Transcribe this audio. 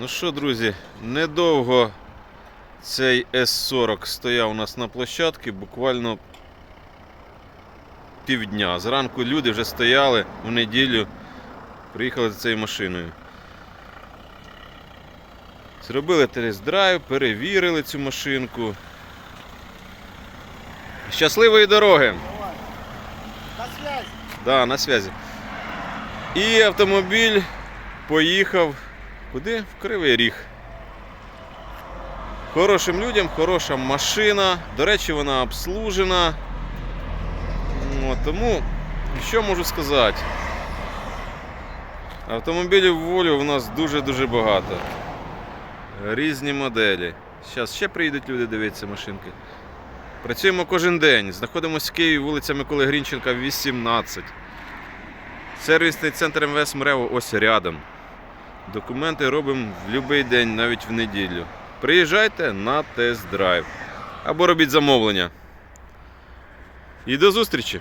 Ну що, друзі, недовго цей С-40 стояв у нас на площадці, буквально півдня. Зранку люди вже стояли в неділю, приїхали за цією машиною. Зробили тест-драйв, перевірили цю машинку. Щасливої дороги! На связь. Да, на связі. І автомобіль поїхав куди? В Кривий Ріг. Хорошим людям, хороша машина. До речі, вона обслужена. От, тому, що можу сказати? Автомобілів в волі у нас дуже-дуже багато. Різні моделі. Зараз ще приїдуть люди дивитися машинки. Працюємо кожен день. Знаходимося в Києві, вулиця Миколи Грінченка, 18. Сервісний центр МВС Мрево ось рядом. Документи робимо в будь-який день, навіть в неділю. Приїжджайте на тест-драйв. Або робіть замовлення. І до зустрічі!